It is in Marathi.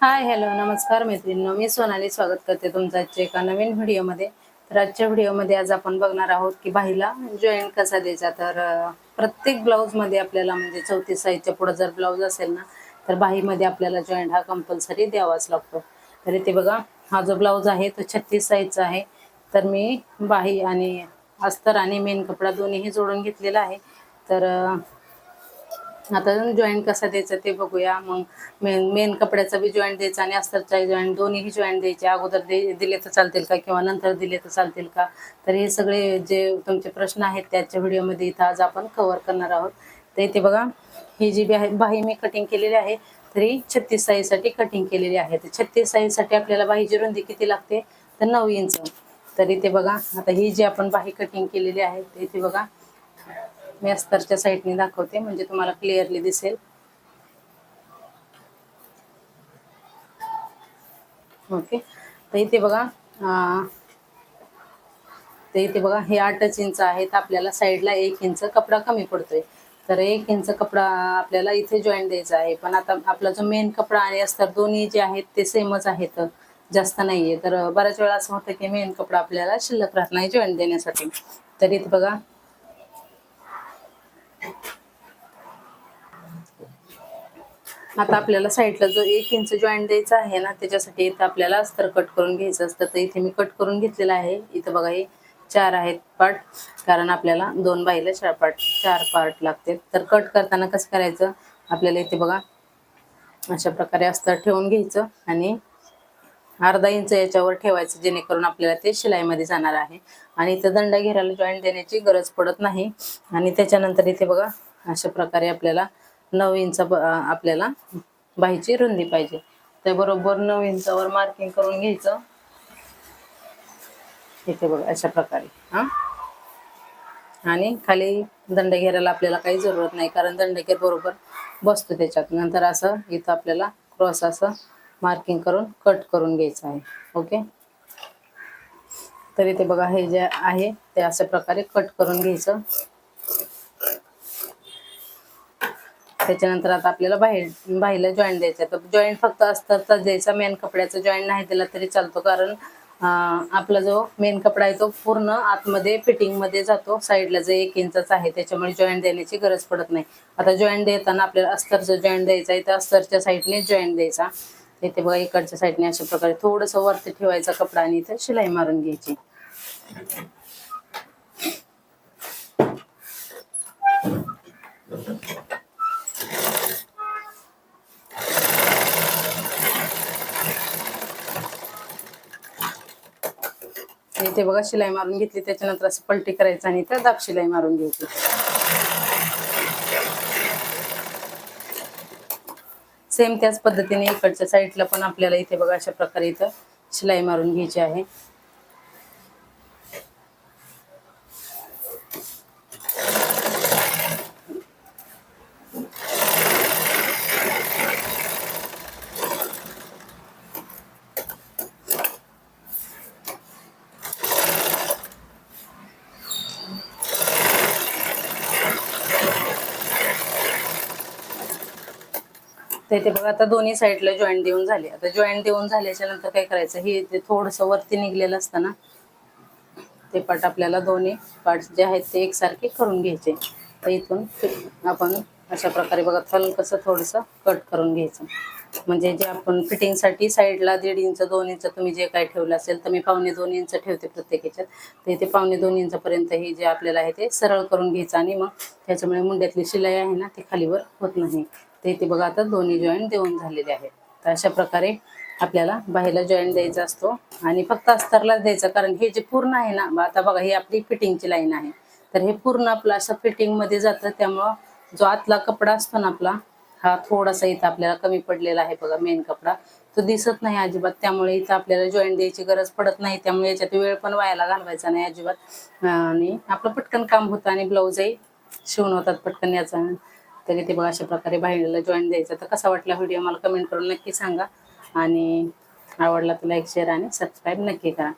हाय हॅलो नमस्कार मैत्रिणींनो. मी सोनाली स्वागत करते तुमचं आजच्या एका नवीन व्हिडिओमध्ये. तर आजच्या व्हिडिओमध्ये आज आपण बघणार आहोत की बाहीला जॉईंट कसा द्यायचा. तर प्रत्येक ब्लाऊजमध्ये आपल्याला म्हणजे चौतीस साईजच्या पुढं जर ब्लाऊज असेल ना तर बाहीमध्ये आपल्याला जॉईंट हा कंपल्सरी द्यावाच लागतो. तर इथे बघा हा जो ब्लाऊज आहे तो छत्तीस साईजचा आहे. तर मी बाही आणि अस्तर आणि मेन कपडा दोन्हीही जोडून घेतलेला आहे. तर आता जॉईंट कसा द्यायचा ते बघूया. मग मेन मेन कपड्याचा बी जॉईंट द्यायचा आणि अस्तरचा जॉईंट दोन्हीही जॉईंट द्यायचे. अगोदर दे दिले तर चालतील का किंवा नंतर दिले तर चालतील का? तर हे सगळे जे तुमचे प्रश्न आहेत त्याच्या व्हिडिओमध्ये इथं आज आपण कव्हर करणार आहोत. तर इथे बघा ही जी बी आहे बाही मी कटिंग केलेली आहे तरी छत्तीस साईजसाठी कटिंग केलेली आहे. तर छत्तीस साईजसाठी आपल्याला बाहीची रुंदी किती लागते? तर नऊ इंच. तर इथे बघा आता ही जी आपण बाही कटिंग केलेली आहे तर इथे बघा मी अस्तरच्या साईडने दाखवते म्हणजे तुम्हाला क्लिअरली दिसेल. ओके तर इथे बघा तर इथे बघा हे आठच इंच आहे तर आपल्याला साईडला एक इंच कपडा कमी पडतोय. तर एक इंच कपडा आपल्याला इथे जॉईंट द्यायचा आहे. पण आता आपला जो मेन कपडा आणि अस्तर दोन्ही जे आहेत ते सेमच आहेत. जास्त नाहीये. तर बऱ्याच वेळा असं होतं की मेन कपडा आपल्याला शिल्लक राहत नाही जॉईंट देण्यासाठी. तर इथे बघा आता आपल्याला साईडला जो एक इंच जॉईंट द्यायचा आहे ना त्याच्यासाठी इथं आपल्याला अस्तर कट करून घ्यायचं असतं. तर इथे मी कट करून घेतलेलं आहे. इथं बघा हे चार आहेत पार्ट कारण आपल्याला दोन बाईला चार पार्ट चार पार्ट लागते. तर कट करताना कसं करायचं? आपल्याला इथे बघा अशा प्रकारे अस्तर ठेवून घ्यायचं आणि अर्धा इंच याच्यावर ठेवायचं जेणेकरून आपल्याला ते शिलाईमध्ये जाणार आहे. आणि इथं दंडा घेराला जॉईंट देण्याची गरज पडत नाही. आणि त्याच्यानंतर इथे बघा अशा प्रकारे आपल्याला नऊ इंच आपल्याला बाहीची रुंदी पाहिजे. त्या बरोबर नऊ इंचावर मार्किंग करून घ्यायचं. इथे बघा अशा प्रकारे हा? आणि खाली दंड घेरायला आपल्याला काही जरूरत नाही कारण दंडघेर बरोबर बसतो त्याच्यात. नंतर असं इथं आपल्याला क्रॉस असं मार्किंग करून कट करून घ्यायचं आहे. ओके तर इथे बघा हे जे आहे ते अशा प्रकारे कट करून घ्यायचं. त्याच्यानंतर आता आपल्याला बाहेर बाहेरला जॉईंट द्यायचा तर जॉईंट फक्त असतातच द्यायचा मेन कपड्याचा जॉईंट नाही दिला तरी चालतो. कारण आपला जो मेन कपडा आहे तो पूर्ण आतमध्ये फिटिंगमध्ये जातो. साईडला जो एक इंचाच आहे त्याच्यामुळे जॉईंट देण्याची गरज पडत नाही. आता जॉईंट देताना आपल्याला अस्तरचं जॉईंट द्यायचा आहे तर अस्तरच्या साईडने जॉईंट द्यायचा. इथे बघा इकडच्या साईडने अशा प्रकारे थोडंसं वरती ठेवायचा कपडा आणि इथे शिलाई मारून घ्यायची. इथे बघा शिलाई मारून घेतली त्याच्यानंतर असं पलटी करायचं आणि इथं दाब शिलाई मारून घ्यायची. सेम त्याच पद्धतीने इकडच्या साईडला पण आपल्याला इथे बघा अशा प्रकारे इथं शिलाई मारून घ्यायची आहे. तर इथे बघा आता दोन्ही साईडला जॉईंट देऊन झाले. आता जॉईंट देऊन झाल्याच्यानंतर काय करायचं? हे ते थोडंसं वरती निघलेलं असतं ना ते पाट आपल्याला दोन्ही पार्ट्स जे आहेत ते एकसारखे करून घ्यायचे. तर इथून आपण अशा प्रकारे बघा हलकसं थोडंसं कट करून घ्यायचं. म्हणजे जे आपण फिटिंगसाठी साईडला दीड इंच दोन इंच तुम्ही जे काय ठेवलं असेल तर मी पावणे दोन इंच ठेवते प्रत्येक ह्याच्यात तर इथे पावणे दोन इंचपर्यंत हे जे आपल्याला आहे ते सरळ करून घ्यायचं आणि मग त्याच्यामुळे मुंड्यातली शिलाई आहे ना ती खालीवर होत नाही. तर इथे बघा आता दोन्ही जॉईंट देऊन झालेले आहेत. तर अशा प्रकारे आपल्याला बाहेरला जॉईंट द्यायचा असतो आणि फक्त अस्तरलाच द्यायचा. कारण हे जे पूर्ण आहे ना आता बघा ही आपली फिटिंगची लाईन आहे. तर हे पूर्ण आपलं असं फिटिंगमध्ये जातं. त्यामुळं जो आतला कपडा असतो ना आपला हा थोडासा इथं आपल्याला कमी पडलेला आहे बघा मेन कपडा. तो दिसत नाही अजिबात. त्यामुळे इथं आपल्याला जॉईंट द्यायची गरज पडत नाही. त्यामुळे याच्यात वेळ पण वायाला घालवायचा नाही अजिबात. आणि आपलं पटकन काम होतं आणि ब्लाऊजही शिवून होतात पटकन याचा. तर इथे बघा अशा प्रकारे बाहेरला जॉईन द्यायचा. तर कसा वाटला व्हिडिओ मला कमेंट करून नक्की सांगा. आणि आवडला तर लाईक शेअर आणि सबस्क्राईब नक्की करा.